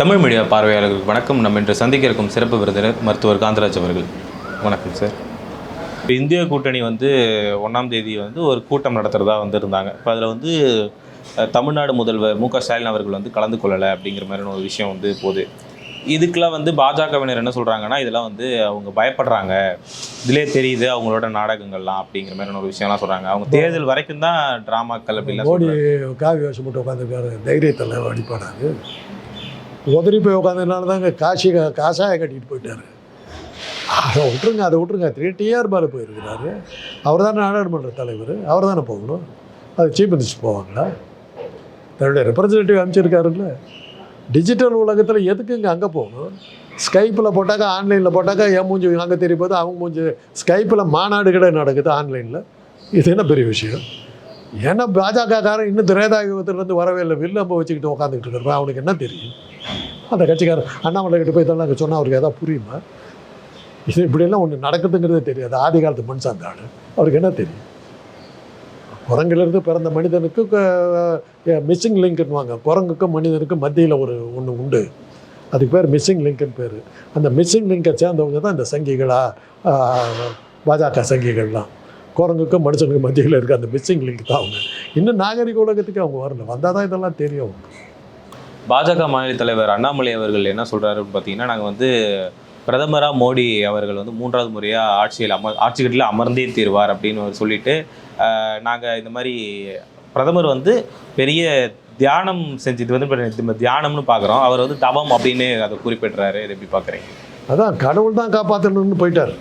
Tamil media பார்வையாளர்களுக்கு வணக்கம். நம்ம இன்று சந்திக்க இருக்கும் சிறப்பு விருந்தினர் மருத்துவர் காந்தராஜ் அவர்கள். வணக்கம் சார் இப்போ இந்திய கூட்டணி வந்து ஒன்றாம் தேதி வந்து ஒரு கூட்டம் நடத்துகிறதா வந்திருந்தாங்க. இப்போ அதில் வந்து தமிழ்நாடு முதல்வர் மு க ஸ்டாலின் அவர்கள் வந்து கலந்து கொள்ளலை அப்படிங்கிற மாதிரியான ஒரு விஷயம் வந்து போகுது. இதுக்கெல்லாம் வந்து பாஜகவினர் என்ன சொல்கிறாங்கன்னா இதெல்லாம் வந்து அவங்க பயப்படுறாங்க. இதிலே தெரியுது அவங்களோட நாடகங்கள்லாம் அப்படிங்கிற மாதிரியான ஒரு விஷயம்லாம் சொல்கிறாங்க அவங்க தேர்தல் வரைக்கும் தான் ட்ராமாக்கள் அப்படின்லாம் மோடி. காவி வேஷம் போட்டு உட்காந்துருக்காரு தைரியத்தில் வழிபாடாது உதறி போய் உட்காந்ததுனால தாங்க காசி காசாய கட்டிட்டு போயிட்டாரு. அதை விட்டுருங்க அதை விட்டுருங்க. த்ரீ டிஆர் மேலே போயிருக்கிறாரு. அவர் தானே நாடாளுமன்ற தலைவர். அவர் தானே போகணும். அது சீஃப் மினிஸ்டர் போவாங்களா? தன்னுடைய ரெப்ரசன்டேட்டிவ் அமைச்சிருக்காருல்ல டிஜிட்டல் உலகத்தில் எதுக்கு இங்கே அங்கே போகணும்? ஸ்கைப்பில் போட்டாக்கா ஆன்லைனில் போட்டாக்கா என் மூஞ்சி அங்கே தெரிய போது அவங்க மூஞ்சி ஸ்கைப்பில் மாநாடு நடக்குது ஆன்லைனில் இது என்ன பெரிய விஷயம்? ஏன்னா பாஜகக்காரன் இன்னும் திரேதாயுகத்திலேருந்து வரவே இல்லை. வில்லம்ப வச்சுக்கிட்டு உட்காந்துக்கிட்டு இருக்கிறப்ப அவனுக்கு என்ன தெரியும்? அந்த கட்சிக்காரர் அண்ணாமலை கிட்ட போய் இதெல்லாம் சொன்னால் அவருக்கு எதாவது புரியுமா? இது இப்படியெல்லாம் ஒன்று நடக்குதுங்கிறதே தெரியாது. ஆதி காலத்து மனுஷன் அந்த ஆள். அவருக்கு என்ன தெரியும்? குரங்கிலிருந்து பிறந்த மனிதனுக்கு மிஸ்ஸிங் லிங்க்னுவாங்க குரங்குக்கும் மனிதனுக்கும் மத்தியில் ஒரு ஒன்று உண்டு. அதுக்கு பேர் மிஸ்ஸிங் லிங்க்னு பேர். அந்த மிஸ்ஸிங் லிங்கை சேர்ந்தவங்க தான் இந்த சங்கிகளாக பாஜக சங்கிகள்லாம். குரங்குக்கும் மனுஷனுக்கும் மத்தியில் இருக்க அந்த மிஸ்ஸிங் லிங்க் தான் அவங்க. இன்னும் நாகரிக உலகத்துக்கு அவங்க வரல. வந்தால் தான் இதெல்லாம் தெரியும். பாஜக மாநில தலைவர் அண்ணாமலை அவர்கள் என்ன சொல்கிறாரு அப்படின்னு பார்த்தீங்கன்னா நாங்கள் வந்து பிரதமராக மோடி அவர்கள் வந்து மூன்றாவது முறையாக ஆட்சியில் அமர் ஆட்சிக்கட்டில் அமர்ந்தே தீர்வார் அப்படின்னு அவர் சொல்லிட்டு நாங்கள் இந்த மாதிரி பிரதமர் வந்து பெரிய தியானம் செஞ்சது வந்து இப்ப தியானம்னு பார்க்குறோம் அவர் வந்து தவம் அப்படின்னு அதை குறிப்பிட்றாரு. இதை எப்படி பார்க்குறீங்க அதான் கடவுள் தான் காப்பாற்றணும்னு போயிட்டார்.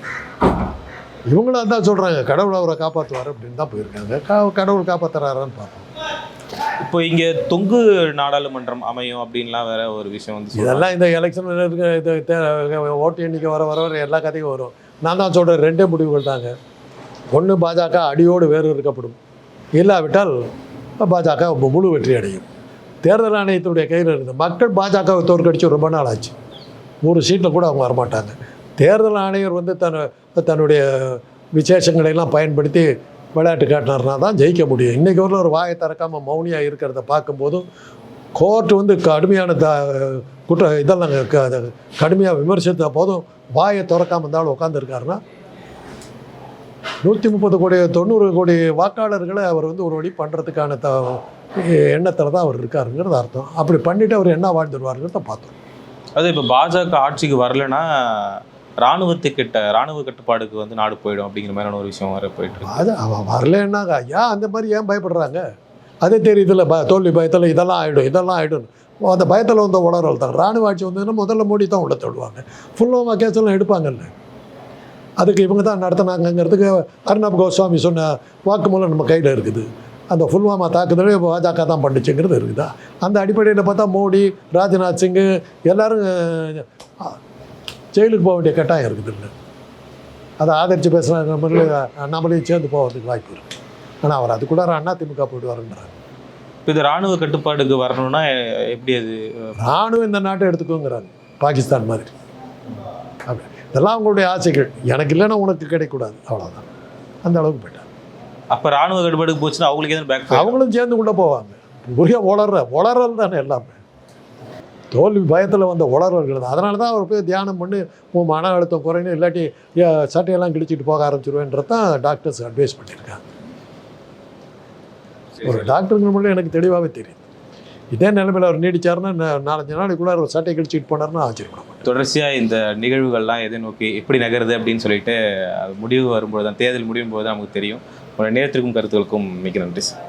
இவங்களும் அதான் சொல்கிறாங்க கடவுள் அவரை காப்பாற்றுவார் அப்படின்னு தான் போயிருக்காங்க. கடவுள் காப்பாற்றுறாரான்னு பார்ப்போம். இப்போ இங்கே தொங்கு நாடாளுமன்றம் அமையும் அப்படின்லாம் வேற ஒரு விஷயம் வந்து இதெல்லாம் இந்த எலெக்ஷன் இது ஓட்டு எண்ணிக்கை வர வர வர எல்லா கதையும் வரும். நான் தான் சொல்கிறேன் ரெண்டே முடிவுகள் தாங்க. ஒன்று பாஜக அடியோடு வேறு இருக்கப்படும். இல்லாவிட்டால் பாஜக முழு வெற்றி அடையும். தேர்தல் ஆணையத்தினுடைய கையில் இருந்து மக்கள் பாஜகவை தோற்கடிச்சு ரொம்ப நாள் ஆச்சு. ஒரு சீட்டில் கூட அவங்க வரமாட்டாங்க. தேர்தல் ஆணையர் வந்து தன் தன்னுடைய விசேஷங்களை எல்லாம் பயன்படுத்தி விளையாட்டு காட்டினார்னா தான் ஜெயிக்க முடியும். இன்றைக்கி ஒரு ஒரு வாயை திறக்காமல் மௌனியாக இருக்கிறத பார்க்கும்போதும் கோர்ட் வந்து கடுமையான த குற்ற இதெல்லாம் கடுமையாக விமர்சித்த போதும். வாயை திறக்காமல் இருந்தாலும் உட்காந்துருக்காருன்னா நூற்றி முப்பது கோடி தொண்ணூறு கோடி வாக்காளர்களை அவர் வந்து ஒரு வழி பண்ணுறதுக்கான த எண்ணத்தில் தான் அவர் இருக்காருங்கிறது அர்த்தம். அப்படி பண்ணிவிட்டு அவர் என்ன வாழ்ந்துருவாருங்கிறத பார்த்தோம் அது இப்போ பாஜக ஆட்சிக்கு வரலைன்னா ராணுவத்துக்கிட்ட ராணுவ கட்டுப்பாடுக்கு வந்து நாடு போயிடும் அப்படிங்கிற மாதிரியான ஒரு விஷயம் வர போயிட்டு அது அவன் வரலன்னாங்க ஏன் அந்த மாதிரி ஏன் பயப்படுறாங்க? அதே தெரியுதுல்ல ப தோல்வி பயத்தில் இதெல்லாம் ஆகிடும் இதெல்லாம் ஆகிடும் அந்த பயத்தில் வந்த உணர்வு தான். ராணுவ ஆட்சி வந்ததுன்னா முதல்ல மோடி தான் உள்ள தள்ளுவாங்க ஃபுல்லோமா கேஸ்லாம் எடுப்பாங்கல்ல. அதுக்கு இவங்க தான் நடத்தினாங்கங்கிறதுக்கு அர்ணப் கோஸ்வாமி சொன்ன வாக்குமூலம் நம்ம கையில் இருக்குது. அந்த புல்வாமா தாக்குதலே பாஜக தான் பண்ணுச்சுங்கிறது இருக்குதா? அந்த அடிப்படையில் பார்த்தா மோடி ராஜ்நாத் சிங்கு எல்லோரும் ஜெயிலுக்கு போக வேண்டிய கட்டாயம் இருக்குது இல்லை. அதை ஆதரித்து பேசுகிறாங்க நம்மளே நம்மளையும் சேர்ந்து போகிறதுக்கு வாய்ப்பு இருக்குது ஆனால் அவர் அது கூட அண்ணா திமுக போயிட்டு வரன்றார் இப்போ இது ராணுவ கட்டுப்பாடுக்கு வரணும்னா எப்படி அது ராணுவம் இந்த நாட்டை எடுத்துக்கோங்கிறாங்க பாகிஸ்தான் மாதிரி. அப்படி. இதெல்லாம் அவங்களுடைய ஆசைகள். எனக்கு இல்லைன்னா உனக்கு கிடைக்கக்கூடாது அவ்வளோதான் அந்த அளவுக்கு போயிட்டாங்க. அப்போ ராணுவ கட்டுப்பாடுக்கு போச்சுன்னா அவங்களுக்கு எதுவும் பேக் அவங்களும் சேர்ந்து உள்ளே போவாங்க. ஒரே உளற உளறல் தானே எல்லாமே. தோல்வி பயத்தில் வந்த உளறல்கள் தான் அதனால தான் அவர் போய் தியானம் பண்ணி உன் மன அழுத்தம் குறையணும் இல்லாட்டி சட்டையெல்லாம் கிழிச்சிட்டு போக ஆரம்பிச்சிருவேன்றது தான் டாக்டர்ஸ் அட்வைஸ் பண்ணியிருக்காங்க. ஒரு டாக்டருங்கிற மட்டும் எனக்கு தெளிவாகவே தெரியும் இதே நிலைமையில் அவர் நீடிச்சாருன்னா நாலஞ்சு நாளைக்குள்ள அவர் சட்டை கிழிச்சிட்டு போனாருன்னா ஆச்சரியப்பட மாட்டேன் தொடர்ச்சியாக இந்த நிகழ்வுகள்லாம் எதை நோக்கி எப்படி நகருது அப்படின்னு சொல்லிட்டு முடிவு வரும்போது தான் தேர்தல் முடியும் போது தான் நமக்கு தெரியும். உங்களோட நேரத்திற்கும் கருத்துக்களுக்கும் மிக்க நன்றி சார்.